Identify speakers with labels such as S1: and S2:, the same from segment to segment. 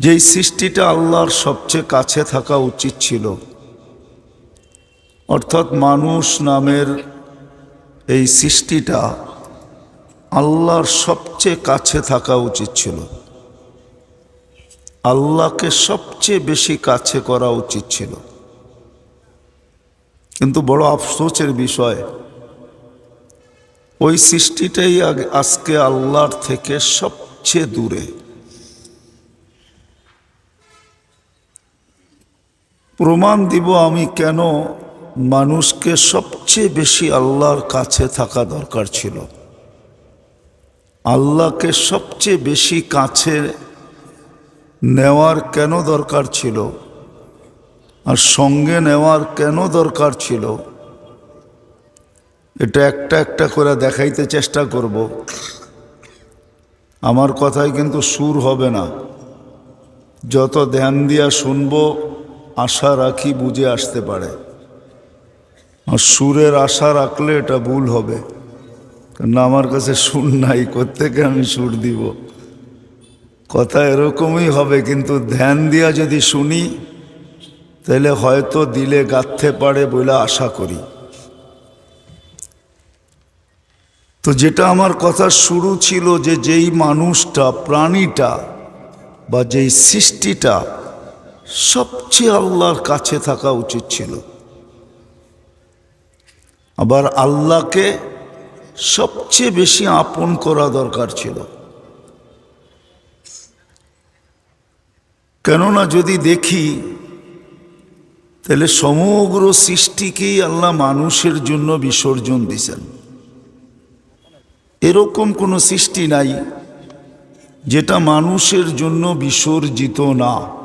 S1: যেই সৃষ্টিটা আল্লাহর সবচেয়ে কাছে থাকা উচিত ছিল। অর্থাৎ মানুষ নামের এই সৃষ্টিটা আল্লাহর সবচেয়ে কাছে থাকা উচিত ছিল। আল্লাহকে সবচেয়ে বেশি কাছে করা উচিত ছিল। কিন্তু বড় আফসোসের বিষয়, ওই সৃষ্টিটাই আজকে আল্লাহর থেকে সবচেয়ে দূরে। প্রমাণ দিব আমি কেন মানুষকে সবচেয়ে বেশি আল্লাহর কাছে থাকা দরকার ছিল। আল্লাহকে সবচেয়ে বেশি কাছে নেওয়ার কেন দরকার ছিল? আর সঙ্গে নেওয়ার কেন দরকার ছিল? এটা একটা একটা করে দেখাইতে চেষ্টা করব। আমার কথায় কিন্তু সুর হবে না। যত ধ্যান দিয়া শুনব আশা রাখি বুঝে আসতে পারে। আর সুরের আশা রাখলে এটা ভুল হবে। কারণ আমার কাছে সুর নাই, কোত্থেকে আমি সুর দিব? কথা এরকমই হবে, কিন্তু ধ্যান দিয়া যদি শুনি, তাহলে হয়তো দিলে গাঁথতে পারে বলে আশা করি। তো যেটা আমার কথা শুরু ছিল যে যেই মানুষটা, প্রাণীটা বা যেই সৃষ্টিটা সবচেয়ে আল্লাহর কাছে থাকা উচিত ছিল। আবার আল্লাহকে সবচেয়ে বেশি আপন করা দরকার ছিল। কেননা যদি দেখি, তাহলে সমগ্র সৃষ্টিকেই আল্লাহ মানুষের জন্য বিসর্জন দিছেন। এরকম কোনো সৃষ্টি নাই, যেটা মানুষের জন্য বিসর্জিত না।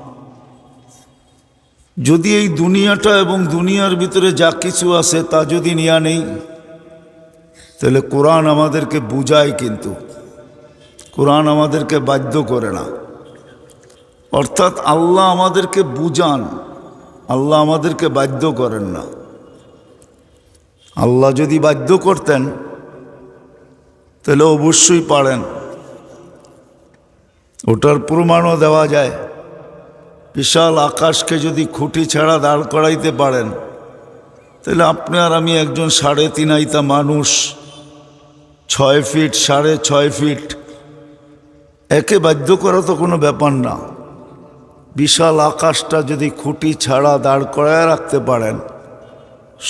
S1: যদি এই দুনিয়াটা এবং দুনিয়ার ভিতরে যা কিছু আছে তা যদি নেওয়া নেই, তাহলে কোরআন আমাদেরকে বুঝায় কিন্তু। কোরআন আমাদেরকে বাধ্য করে না। অর্থাৎ আল্লাহ আমাদেরকে বুঝান, আল্লাহ আমাদেরকে বাধ্য করেন না। আল্লাহ যদি বাধ্য করতেন, তাহলে অবশ্যই পারেন। ওটার প্রমাণও দেওয়া যায়। বিশাল আকাশকে যদি খুঁটি ছাড়া দাঁড় করাইতে পারেন, তাহলে আপনি আর আমি একজন সাড়ে তিন আইতা মানুষ, ছয় ফিট, সাড়ে ছয় ফিট। একে বাধ্য করা তো কোনো ব্যাপার না। বিশাল আকাশটা যদি খুঁটি ছাড়া দাঁড় করায় রাখতে পারেন,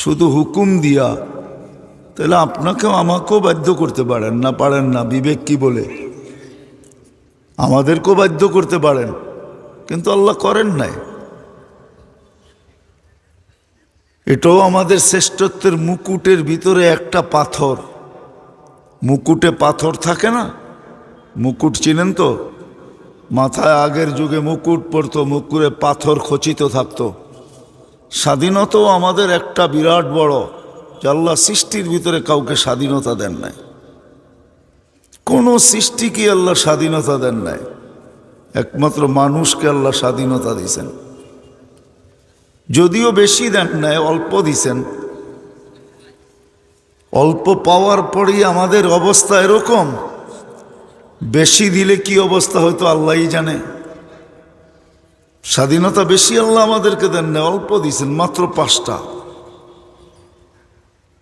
S1: শুধু হুকুম দিয়া, তাহলে আপনাকেও আমাকেও বাধ্য করতে পারেন না পারেন না, বিবেক কি বলে? আমাদেরকেও বাধ্য করতে পারেন। কিন্তু আল্লাহ করেন নাই। এটাও আমাদের শ্রেষ্ঠত্বের মুকুটের ভিতরে একটা পাথর। মুকুটে পাথর থাকে না? মুকুট চিনেন তো? মাথায় আগের যুগে মুকুট পরতো মুকুরে পাথর খচিত থাকতো। স্বাধীনতাও আমাদের একটা বিরাট বড়, যে আল্লাহ সৃষ্টির ভিতরে কাউকে স্বাধীনতা দেন নাই। কোনো সৃষ্টিকে আল্লাহ স্বাধীনতা দেন নাই। একমাত্র মানুষকে আল্লাহ স্বাধীনতা দিছেন যদিও বেশি দেন নাই, অল্প দিছেন অল্প পাওয়ার পরেই আমাদের অবস্থা এরকম। বেশি দিলে কি অবস্থা হয়তো আল্লাহই জানে। স্বাধীনতা বেশি আল্লাহ আমাদেরকে দেন না অল্প দিছেন মাত্র পাঁচটা।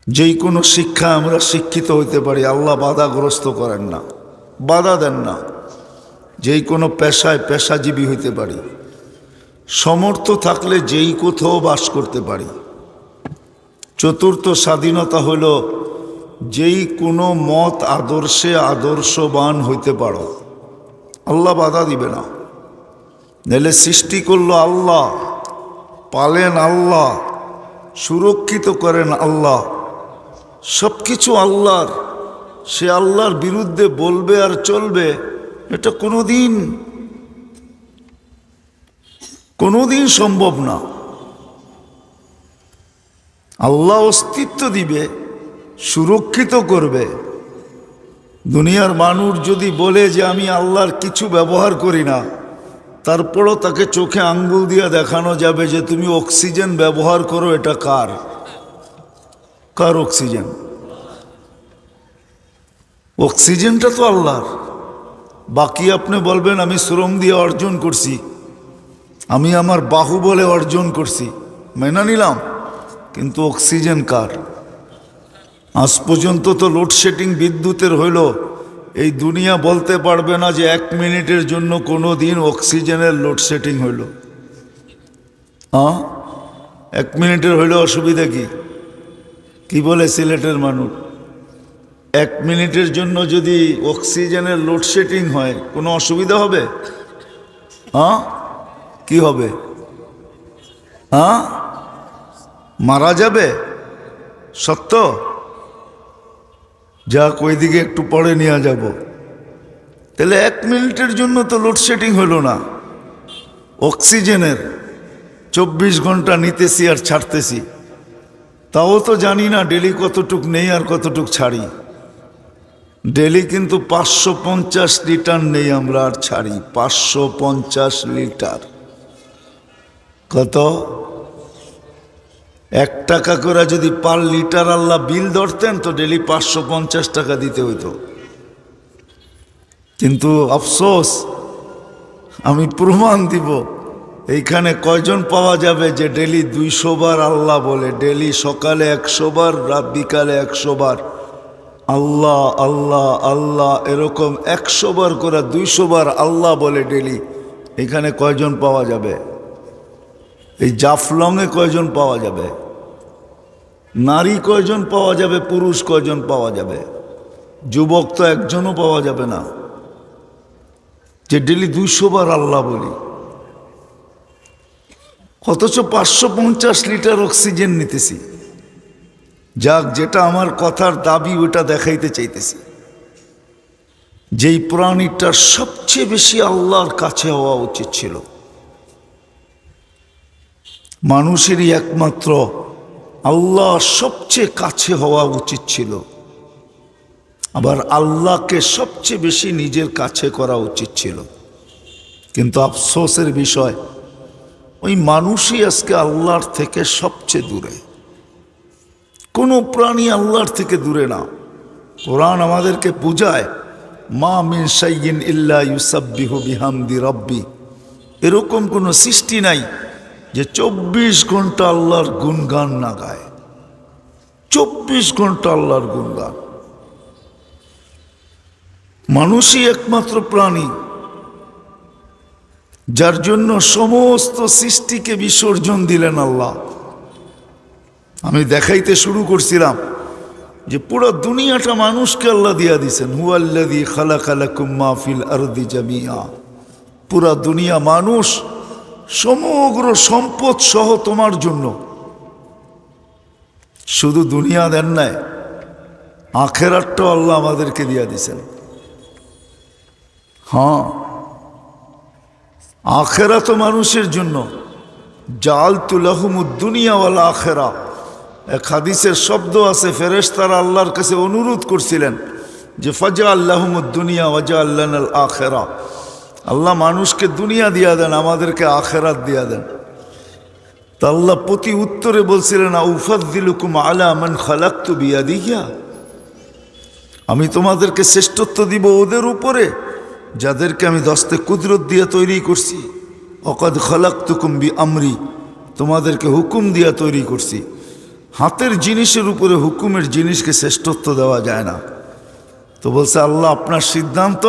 S1: যেই কোনো শিক্ষা আমরা শিক্ষিত হইতে পারি, আল্লাহ বাধাগ্রস্ত করেন না, বাধা দেন না। যেই কোনো পেশায় পেশাজীবী হইতে পারি। সমর্থ থাকলে যেই কোথাও বাস করতে পারি। চতুর্থ স্বাধীনতা হলো যেই কোনো মত আদর্শে আদর্শবান হইতে পারো। আল্লাহ বাধা দিবে না। নেলে সৃষ্টি করল আল্লাহ, পালেন আল্লাহ, সুরক্ষিত করেন আল্লাহ। সব কিছু আল্লাহর। সে আল্লাহর বিরুদ্ধে বলবে আর চলবে। এটা কোনোদিন কোনোদিন সম্ভব না। আল্লাহ অস্তিত্ব দিবে, সুরক্ষিত করবে। দুনিয়ার মানুষ যদি বলে যে আমি আল্লাহর কিছু ব্যবহার করি না, তারপরও তাকে চোখে আঙ্গুল দিয়ে দেখানো যাবে যে তুমি অক্সিজেন ব্যবহার করো, এটা কার? কার অক্সিজেন? অক্সিজেনটা তো আল্লাহর। বাকি আপনি বলবেন, আমি শ্রম দিয়ে অর্জন করছি। আমি আমার বাহু বলে অর্জন করছি। মেনে নিলাম, কিন্তু অক্সিজেন কার? আজ পর্যন্ত তো লোডশেডিং বিদ্যুতের হইল। এই দুনিয়া বলতে পারবে না যে এক মিনিটের জন্য কোনো দিন অক্সিজেনের লোডশেডিং হইল। হ্যাঁ এক মিনিটের হইলে অসুবিধা কি? কি বলে সিলেটের মানুষ? এক মিনিটের জন্য যদি অক্সিজেনের লোডশেডিং হয়, কোনো অসুবিধা হবে? হ্যাঁ? কি হবে? হ্যাঁ? মারা যাবে? সত্য? যাক, ওইদিকে একটু পরে নিয়ে যাব। তাহলে এক মিনিটের জন্য তো লোডশেডিং হলো না। অক্সিজেনের চব্বিশ ঘণ্টা নিতেছি আর ছাড়তেছি। তাও তো জানি না ডেলি কতটুক নেই আর কতটুক ছাড়ি। ডেলি কিন্তু পাঁচশো পঞ্চাশ লিটার নেই আমরা আর ছাড়ি, পাঁচশো পঞ্চাশ লিটার। কত? এক টাকা করে যদি পার লিটার আল্লাহ বিল ধরতেন তো ডেলি পাঁচশো পঞ্চাশ টাকা দিতে হইতো। কিন্তু আফসোস, আমি প্রমাণ দিব, এইখানে কয়জন পাওয়া যাবে যে ডেলি দুইশো বার আল্লাহ বলে, ডেলি সকালে একশো বার, রাত বিকালে একশো বার। আল্লাহ আল্লাহ আল্লাহ এরকম একশো বার করে দুইশো বার আল্লাহ বলে ডেলি। এখানে কয়জন পাওয়া যাবে? এই জাফলংয়ে কয়জন পাওয়া যাবে? নারী কয়জন পাওয়া যাবে? পুরুষ কয়জন পাওয়া যাবে? যুবক তো একজনও পাওয়া যাবে না। যে ডেলি দুইশো বার আল্লাহ বলি। অথচ পাঁচশো পঞ্চাশ লিটার অক্সিজেন নিতেছি। যাক, যেটা আমার কথার দাবি ওটা দেখাইতে চাইতেছি। যেই প্রাণীটার সবচেয়ে বেশি আল্লাহর কাছে হওয়া উচিত ছিল। মানুষেরই একমাত্র আল্লাহ সবচেয়ে কাছে হওয়া উচিত ছিল। আবার আল্লাহকে সবচেয়ে বেশি নিজের কাছে করা উচিত ছিল। কিন্তু আফসোসের বিষয়, ওই মানুষই আজকে আল্লাহর থেকে সবচেয়ে দূরে। কোনো প্রাণী আল্লাহর থেকে দূরে না। কোরআন আমাদেরকে বুঝায়, মা মিন সাইয়িন ইল্লা ইউসাব্বিহু বিহামদি রব্বি। এরকম কোনো সৃষ্টি নাই যে চব্বিশ ঘণ্টা আল্লাহর গুণগান না গায়। চব্বিশ ঘণ্টা আল্লাহর গুণগান। মানুষই একমাত্র প্রাণী, যার জন্য সমস্ত সৃষ্টিকে বিসর্জন দিলেন আল্লাহ। আমি দেখাইতে শুরু করছিলাম যে পুরো দুনিয়াটা মানুষকে আল্লাহ দিয়া দিছেন। হুয়াল্লাদি খালা খালা কুম্মা ফিল আরদি জামিয়া পুরা দুনিয়া মানুষ, সমগ্র সম্পদ সহ তোমার জন্য। শুধু দুনিয়া দেন নাই, আখেরাতটাও আল্লাহ আমাদেরকে দিয়া দিছেন। হ্যাঁ আখেরা তো মানুষের জন্য। জাল তুলাহুমুদ্দুনিয়াওয়ালা আখেরা। এক হাদিসের শব্দ আছে, ফেরেশতারা আল্লাহর কাছে অনুরোধ করছিলেন যে ফজা আল্লাহমুদ্দুনিয়া ওয়াজা আল্লাহ আখেরা। আল্লাহ মানুষকে দুনিয়া দিয়া দেন, আমাদেরকে আখেরাত দিয়া দেন। তা আল্লাহ প্রতি উত্তরে বলছিলেন উফাদ্দিলুকুম আলা মান খালাক্তু বিয়া দিয়া আমি তোমাদেরকে শ্রেষ্ঠত্ব দিব ওদের উপরে, যাদেরকে আমি দস্তে কুদরত দিয়ে তৈরি করছি। অকদ খলাক্তুকুম বি আমরি তোমাদেরকে হুকুম দিয়া তৈরি করছি। হাতের জিনিসের উপরে হুকুমের জিনিসকে শ্রেষ্ঠত্ব দেওয়া যায় না। তো বলছে আল্লাহ আপনার সিদ্ধান্ত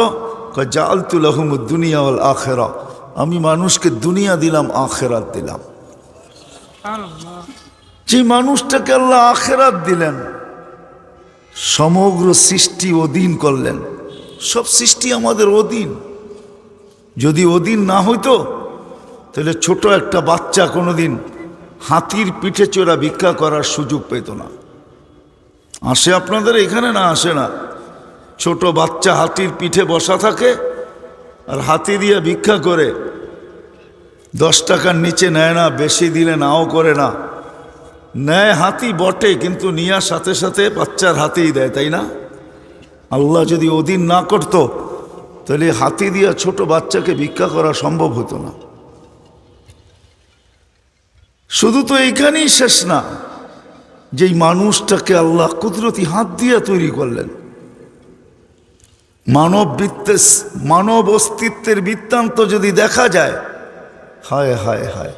S1: জালতুল আহমদ দুনিয়া ওয়াল আখেরা। আমি মানুষকে দুনিয়া দিলাম আখেরাত দিলাম। যে মানুষটাকে আল্লাহ আখেরাত দিলেন সমগ্র সৃষ্টি অধীন করলেন। সব সৃষ্টি আমাদের অধীন। যদি অধীন না হইতো তাহলে ছোট একটা বাচ্চা কোনোদিন হাতির পিঠে চড়া ভিক্ষা করার সুযোগ পেত না। আসে আপনাদের এখানে না আসে না? ছোট বাচ্চা হাতির পিঠে বসা থাকে আর হাতি দিয়ে ভিক্ষা করে। দশ টাকার নিচে নেয় না, বেশি দিলে নাও করে না। নেয় হাতি বটে, কিন্তু নিয়ার সাথে সাথে বাচ্চার হাতেই দেয়, তাই না? আল্লাহ যদি ওদিন না করত, তাহলে হাতি দিয়া ছোট বাচ্চাকে ভিক্ষা করা সম্ভব হতো না। শুধু তো এইখানেই শেষ না, যেই মানুষটাকে আল্লাহ কুদরতি হাত দিয়া তৈরি করলেন। মানব বৃত্তে মানব অস্তিত্বের বৃত্তান্ত যদি দেখা যায়, হায় হায় হায়,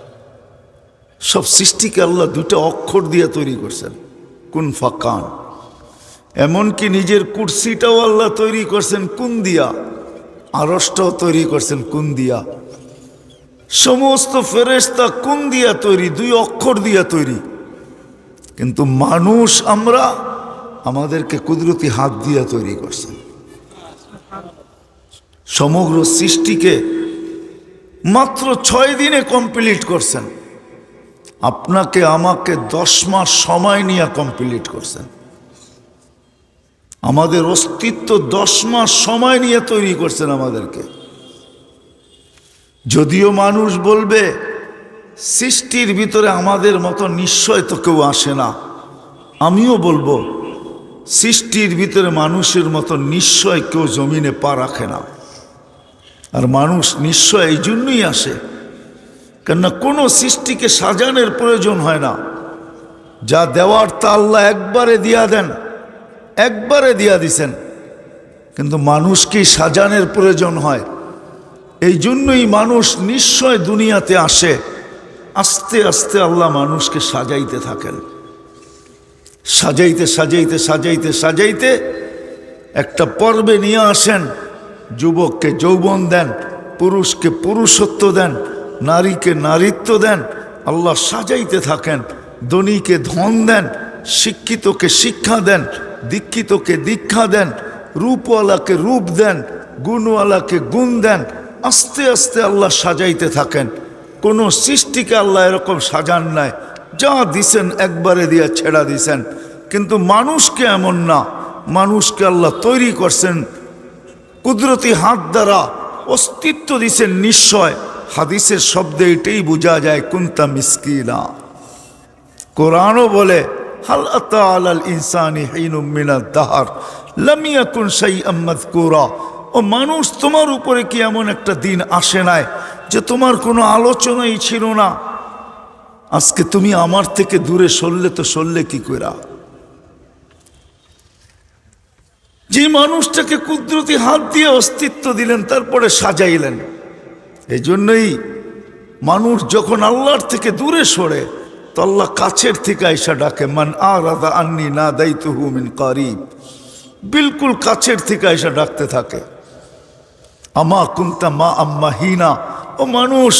S1: সব সৃষ্টিকে আল্লাহ দুটো অক্ষর দিয়ে তৈরি করছেন, কুন ফাকান। এমনকি নিজের কুর্সিটাও আল্লাহ তৈরি করছেন কুন দিয়া, আরসটাও তৈরি করছেন কুন দিয়া। সমস্ত ফেরেস্তা কোন দিয়া তৈরি? দুই অক্ষর দিয়া তৈরি। কিন্তু মানুষ আমরা আমাদেরকে কুদরতি হাত দিয়া তৈরি করছেন। সমগ্র সৃষ্টিকে মাত্র ছয় দিনে কমপ্লিট করছেন। আপনাকে, আমাকে দশ মাস সময় নিয়ে কমপ্লিট করছেন। আমাদের অস্তিত্ব দশ মাস সময় নিয়ে তৈরি করছেন আমাদেরকে। যদিও মানুষ বলবে, সৃষ্টির ভিতরে আমাদের মতো নিশ্চয় তো কেউ আসে না। আমিও বলব, সৃষ্টির ভিতরে মানুষের মতো নিশ্চয় কেউ জমিনে পা রাখে না। আর মানুষ নিশ্চয় এই জন্যই আসে, কেননা কোনো সৃষ্টিকে সাজানোর প্রয়োজন হয় না। যা দেওয়ার তা আল্লাহ একবারে দিয়া দেন, একবারে দিয়া দিছেন। কিন্তু মানুষকেই সাজানোর প্রয়োজন হয়। এই জন্যই মানুষ নিশ্চয় দুনিয়াতে আসে। আস্তে আস্তে আল্লাহ মানুষকে সাজাইতে থাকেন। সাজাইতে সাজাইতে সাজাইতে সাজাইতে একটা পর্বে নিয়ে আসেন। যুবককে যৌবন দেন, পুরুষকে পুরুষত্ব দেন, নারীকে নারীত্ব দেন, আল্লাহ সাজাইতে থাকেন। ধনীকে ধন দেন, শিক্ষিতকে শিক্ষা দেন, দীক্ষিতকে দীক্ষা দেন, রূপওয়ালাকে রূপ দেন, গুণওয়ালাকে গুণ দেন আস্তে আস্তে আল্লাহ সাজাইতে থাকেন। কোনো সৃষ্টিকে আল্লাহ এরকম সাজান নাই। যা দিছেন একবারে দিয়ে ছেড়া দিছেন। কিন্তু মানুষকে এমন না। মানুষকে আল্লাহ তৈরি করছেন। কুদরতি হাত দ্বারা অস্তিত্ব দিছেন নিশ্চয়। হাদিসের শব্দে এটাই বোঝা যায়, কুন্তা মিসকিনা। কোরআনও বলে, হাল ইনসানি হিনুম মিনাদ দাহার লামিয়া কুন সাই আম্মাদ কোরা ও মানুষ তোমার উপরে কি এমন একটা দিন আসে নাই যে তোমার কোনো আলোচনাই ছিল না? আজকে তুমি আমার থেকে দূরে সরলে তো সরলে কি করা যে মানুষটাকে কুদরতি হাত দিয়ে অস্তিত্ব দিলেন, তারপরে সাজাইলেন। এই জন্যই মানুষ যখন আল্লাহর থেকে দূরে সরে, তো আল্লাহ কাছের থেকে আইসা ডাকে, মান আর আন্নি না দায়িত্ব হুমিন কারিব। বিলকুল কাছের থেকে আইসা ডাকতে থাকে। আমা কুন্তা মা আম্মা হিনা। ও মানুষ,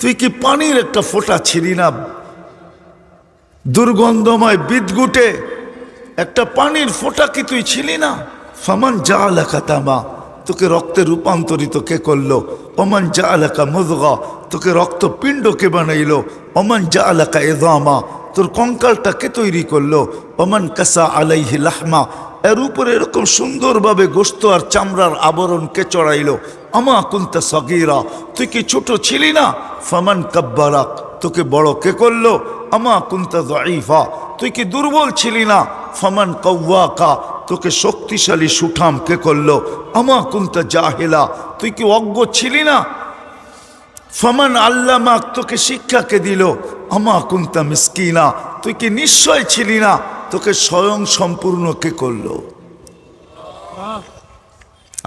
S1: তুই কি পানির একটা ফোঁটা ছিলি না? দুর্গন্ধময় বিদগুটে একটা পানির ফোঁটা কি তুই ছিলি না? ফামান যা লেখা তামা, তোকে রক্তে রূপান্তরিত কে করল? ওমান যা এলাকা মুদগা, তোকে রক্ত পিণ্ড কে বানাইলো? ওমান যা এলাকা এদামা তোর কঙ্কালটা কে তৈরি করল? ওমান কাসা আলাইহি লাহমা এর উপরে এরকম সুন্দরভাবে গোস্ত আর চামড়ার আবরণ কে চড়াইলো। আমা কুন্তা সগিরা, তুই কি ছোট ছিলি না? ফামান কাব্বারাক, তোকে বড় কে করল? আমা কুন্তা দাইফা তুই কি দুর্বল ছিলি না? ফামান কৌয়াকা তোকে শক্তিশালী সুঠাম কে করল? আমা কুন্তা জাহেলা, তুই কি অজ্ঞ ছিলি না? ফমান আল্লামাক তোকে শিক্ষাকে দিল? আমা কুন্তা মিসকিনা, তুই কি নিশ্চয় ছিলি না? তোকে স্বয়ং সম্পূর্ণ কে করল?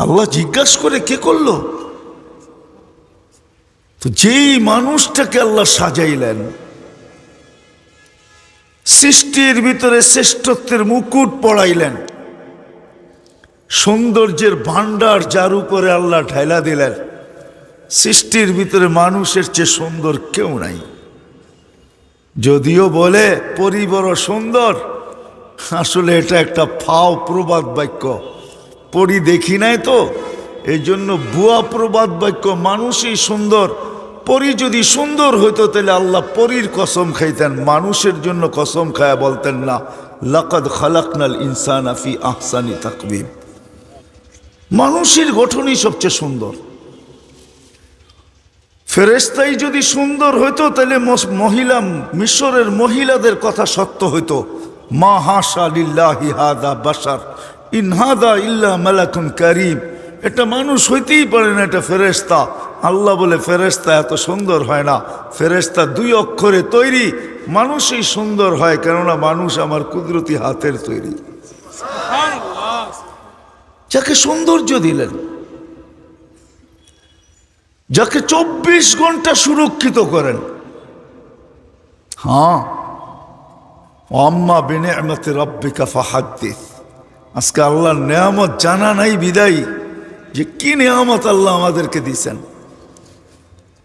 S1: আল্লাহ জিজ্ঞাসা করে কে করল? তো যেই মানুষটাকে আল্লাহ সাজাইলেন, সৃষ্টির ভিতরে শ্রেষ্ঠত্বের মুকুট পড়াইলেন, সৌন্দর্যের ভাণ্ডার যার উপরে আল্লাহ ঢাইলা দিলেন, সৃষ্টির ভিতরে মানুষের চেয়ে সুন্দর কেউ নাই। যদিও বলে পরি বড় সুন্দর আসলে এটা একটা ফাও প্রবাদ বাক্য। পরি দেখি নাই তো? এই জন্য বুয়া প্রবাদ বাক্য মানুষই সুন্দর। পরি যদি সুন্দর হইতো তাহলে আল্লাহ পরীর কসম খাইতেন, মানুষের জন্য কসম খায়া বলতেন না, লাকাদ খালাকনাল ইনসান আফি আহসানি তাকবিম মানুষের গঠনই সবচেয়ে সুন্দর। ফেরেস্তাই যদি সুন্দর হইতো তাহলে মহিলা, মিশরের মহিলাদের কথা সত্য হইতো। মা হাসা লিল্লাহি হাদা বাসার ইনহাদা ইল্লা মালাকুন করিম। এটা মানুষ হইতেই পারে না, এটা ফেরেস্তা আল্লাহ বলে ফেরেস্তা এত সুন্দর হয় না। ফেরেস্তা দুই অক্ষরে তৈরি, মানুষই সুন্দর হয়, কেননা মানুষ আমার কুদরতি হাতের তৈরি। যাকে সৌন্দর্য দিলেন, যাকে চব্বিশ ঘণ্টা সুরক্ষিত করেন। হ্যাঁ। আম্মা বেনে রব্বিকা ফাহাদ্দিস। আজকে আল্লাহর নেয়ামত জানা নাই বিদায়ী, যে কি নেয়ামত আল্লাহ আমাদেরকে দিছেন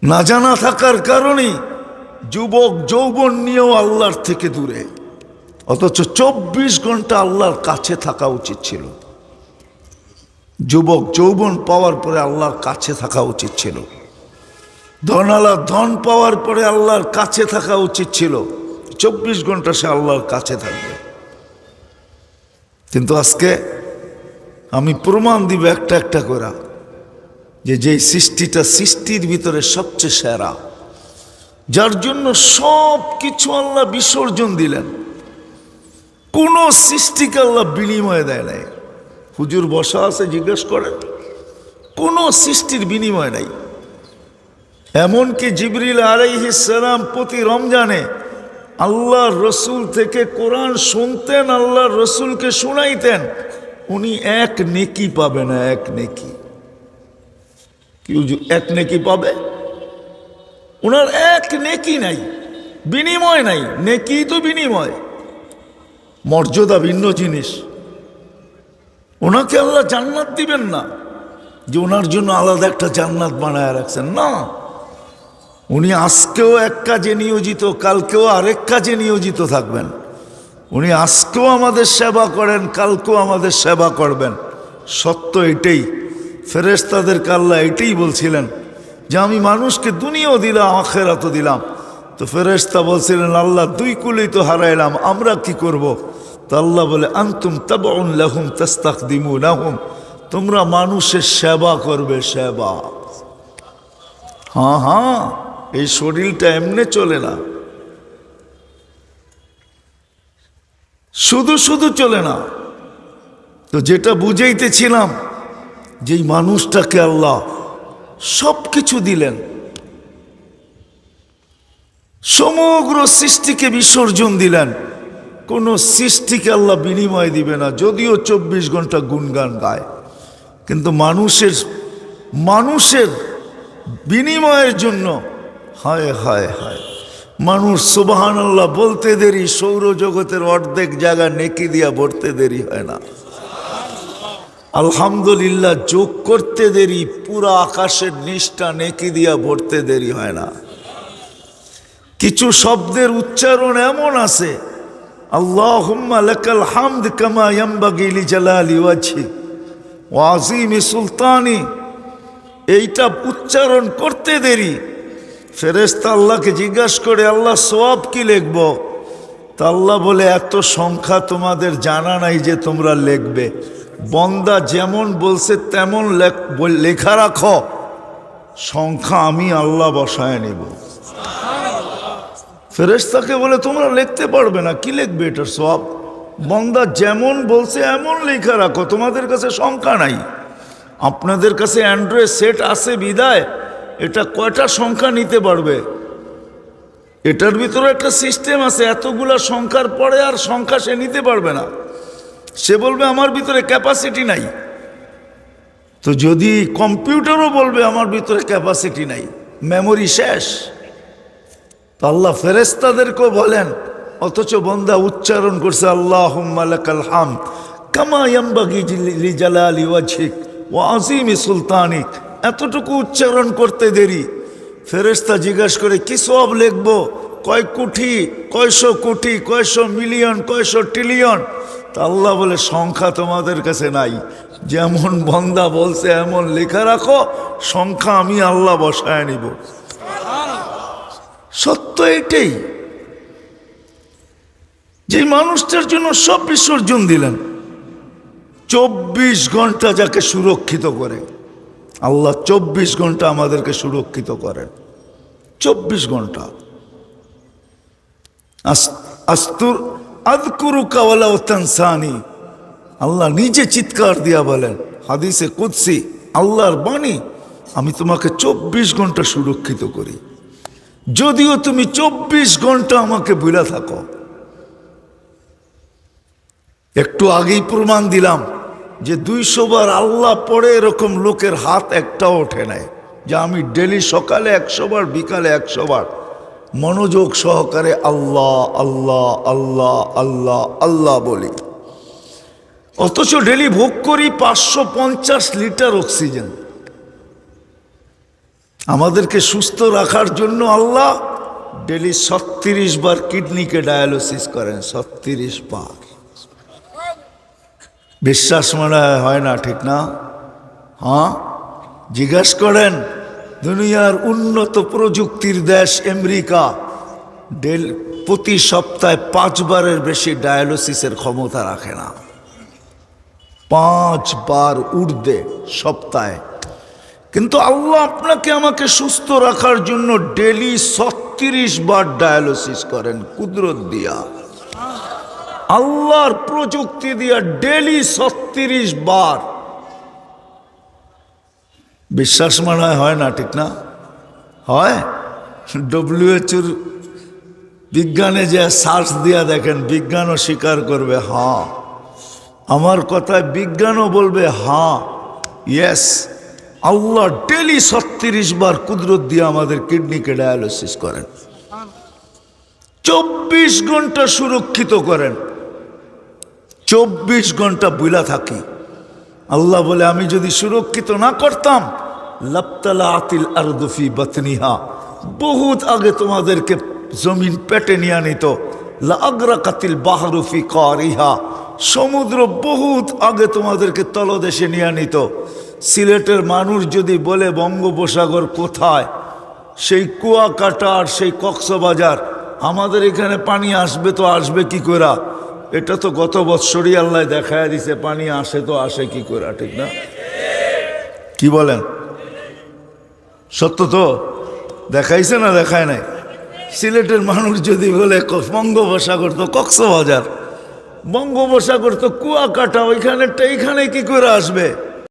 S1: না জানা থাকার কারণেই যুবক যৌবন নিয়েও আল্লাহর থেকে দূরে। অথচ চব্বিশ ঘণ্টা আল্লাহর কাছে থাকা উচিত ছিল। যুবক যৌবন পাওয়ার পরে আল্লাহর কাছে থাকা উচিত ছিল। ধনালা ধন পাওয়ার পরে আল্লাহর কাছে থাকা উচিত ছিল। চব্বিশ ঘণ্টা সে আল্লাহর কাছে থাকবে। কিন্তু আজকে আমি প্রমাণ দিব একটা একটা করে যে যেই সৃষ্টিটা সৃষ্টির ভিতরে সবচেয়ে সেরা, যার জন্য সব কিছু আল্লাহ বিসর্জন দিলেন। কোনো সৃষ্টিকে আল্লাহ বিনিময় দেয় নাই। হুজুর বসা আছে, জিজ্ঞেস করেন, কোনো সৃষ্টির বিনিময় নাই। এমনকি জিবরিল আলাইহিসালাম প্রতি রমজানে আল্লাহ রসুল থেকে কোরআন শুনতেন আল্লাহ রসুলকে শুনাইতেন। উনি এক নেকি পাবে না এক নেকি। কি হুজুর, এক নেকি পাবে? ওনার এক নেকি নাই বিনিময় নাই। নেকি তো বিনিময়। মর্যাদা ভিন্ন জিনিস। ওনাকে আল্লাহ জান্নাত দিবেন না। যে ওনার জন্য আলাদা একটা জান্নাত বানায় রাখছেন। না। উনি আজকেও এক কাজে নিয়োজিত, কালকেও আরেক কাজে নিয়োজিত থাকবেন। উনি আজকেও আমাদের সেবা করেন, কালকেও আমাদের সেবা করবেন। সত্য এটাই। ফেরেস্তাদেরকে কাল্লা এটাই বলছিলেন যে, আমি মানুষকে দুনিয়াও দিলাম, আখেরাতও দিলাম। তো ফেরেস্তা বলছিলেন, আল্লাহ দুই কুলেই তো হারাইলাম, আমরা কি করব। তো আল্লাহ বলে, আন্তুম তাবাউন লাহুম তাস্তাক দিমু লাহুম তোমরা মানুষের সেবা করবে, সেবা। হ্যাঁ হ্যাঁ। এই শরীরটা এমনি চলে না। শুধু শুধু চলে না। তো যেটা বুঝাইতেছিলাম যেই মানুষটাকে আল্লাহ সব কিছু দিলেন। সমগ্র সৃষ্টিকে বিসর্জন দিলেন। কোনো সৃষ্টিকে আল্লাহ বিনিময় দিবে না, যদিও চব্বিশ ঘণ্টা গুনগান গায়। কিন্তু মানুষের মানুষের বিনিময়ের জন্য হায় হায় হায়। মানুষ সুবাহান আল্লাহ বলতে দেরি, সৌরজগতের অর্ধেক জায়গা নেকি দিয়া ভরতে দেরি হয় না। আলহামদুলিল্লাহ যোগ করতে দেরি, পুরা আকাশের নিষ্ঠা নেকি দিয়া ভরতে দেরি হয় না। কিছু শব্দের উচ্চারণ এমন আছে আল্লাহ সুলতানি। এইটা উচ্চারণ করতে দেরি ফেরেস্তা আল্লাহকে জিজ্ঞাসা করে, আল্লাহ সোয়াব কি লিখব? তা আল্লাহ বলে, এত সংখ্যা তোমাদের জানা নাই যে তোমরা লিখবে। বন্দা যেমন বলছে, তেমন লেখ- রাখো। সংখ্যা আমি আল্লাহ বসায় নিব। ফেরেস্তাকে বলে, তোমরা লিখতে পারবে না, কি লিখবে এটার সব বন্দা যেমন বলছে, এমন লেখা রাখো, তোমাদের কাছে সংখ্যা নাই। আপনাদের কাছে অ্যান্ড্রয়েড সেট আছে বিদায়। এটা কয়টা সংখ্যা নিতে পারবে? এটার ভিতরে একটা সিস্টেম আছে, এতগুলা সংখ্যার পরে আর সংখ্যা সে নিতে পারবে না। সে বলবে, আমার ভিতরে ক্যাপাসিটি নাই। তো যদি কম্পিউটারও বলবে, আমার ভিতরে ক্যাপাসিটি নাই। মেমোরি শেষ। তো আল্লাহ ফেরেস্তাদেরকেও বলেন, অথচ বন্দা উচ্চারণ করছে আল্লাহ মালাকাল হাম কামা ইয়াম্বাগি লি জালালি ওয়াজহিক ওয়া আজিমি সুলতানিক। এতটুকু উচ্চারণ করতে দেরি। ফেরেস্তা জিজ্ঞাসা করে, কি সব লিখব? কয় কোটি কয়শো কোটি কয়শো মিলিয়ন, কয়শো ট্রিলিয়ন? তা আল্লাহ বলে, সংখ্যা তোমাদের কাছে নাই। যেমন বন্দা বলছে, এমন লেখা রাখো, সংখ্যা আমি আল্লাহ বসায় নিব। সত্য এটাই। যে মানুষটার জন্য সব বিসর্জন দিলেন, চব্বিশ ঘণ্টা যাকে সুরক্ষিত করে। আল্লাহ চব্বিশ ঘণ্টা আমাদেরকে সুরক্ষিত করেন। চব্বিশ ঘণ্টা। আস- আস্তুর আদকুরু কাওয়ালা ও তানসানি আল্লাহ নিজে চিৎকার দিয়া বলেন, হাদিসে কুৎসি আল্লাহর বাণী, আমি তোমাকে চব্বিশ ঘণ্টা সুরক্ষিত করি। যদিও তুমি চব্বিশ ঘণ্টা আমাকে ভুলে থাকো। একটু আগেই প্রমাণ দিলাম যে দুইশো বার আল্লাহ পড়ে এরকম লোকের হাত একটাও ওঠে নাই। যে আমি ডেলি সকালে একশো বার, বিকালে একশো বার মনোযোগ সহকারে আল্লাহ আল্লাহ আল্লাহ আল্লাহ আল্লাহ বলি। অথচ ডেলি ভোগ করি পাঁচশো পঞ্চাশ লিটার অক্সিজেন। আমাদেরকে সুস্থ রাখার জন্য আল্লাহ ডেলি ছত্রিশ বার কিডনিকে ডায়ালিসিস করেন, ছত্রিশ বার। বিশ্বাস মনে হয় না, ঠিক না? হ্যাঁ? জিজ্ঞাস করেন, দুনিয়ার উন্নত প্রযুক্তির দেশ আমেরিকা। ডেল, প্রতি সপ্তাহে পাঁচবারের বেশি ডায়ালিসিসের ক্ষমতা রাখে না। পাঁচবার ঊর্ধ্বে সপ্তাহে। কিন্তু আল্লাহ আপনাকে আমাকে সুস্থ রাখার জন্য ডেলি ছত্রিশ বার ডায়ালিসিস করেন, কুদরত দিয়া। আল্লাহর প্রযুক্তি দিয়া ডেলি ছত্রিশ বার। বিশ্বাস মনে হয় না ঠিক না? হয়? ডব্লিউএচওর বিজ্ঞানে যে সার্চ দিয়া দেখেন, বিজ্ঞানও স্বীকার করবে হ্যাঁ। আমার কথায় বিজ্ঞানও বলবে হ্যাঁ। ইয়েস আল্লাহ ডেলি ছত্রিশ বার কুদরত দিয়ে আমাদের কিডনিকে ডায়ালিসিস করেন। চব্বিশ ঘণ্টা সুরক্ষিত করেন। চব্বিশ ঘণ্টা বুলা থাকি। আল্লাহ বলে, আমি যদি সুরক্ষিত না করতাম লাপ্তালা আতিল আরদফি বতনিহা, বহুত আগে তোমাদেরকে জমিন পেটে নিয়ে নিত লাগরা কাতিল বাহারুফি কারিহা, সমুদ্র বহুত আগে তোমাদেরকে তলদেশে নিয়ে নিত সিলেটের মানুষ যদি বলে, বঙ্গোপসাগর কোথায়? সেই কুয়াকাটা আর সেই কক্সবাজার, আমাদের এখানে পানি আসবে তো আসবে কি করে এটা তো গত বৎসরই আল্লাহ দেখায় দিছে, পানি আসে তো আসে কি করে ঠিক না? কি বলেন? সত্য তো? দেখাইছে না দেখায় নাই? সিলেটের মানুষ যদি বলে বঙ্গোপসা বঙ্গোপসাগর তো কক্সবাজার, বঙ্গোপসাগর তো কুয়াকাটা, ওইখানেরটা এইখানে কি করে আসবে?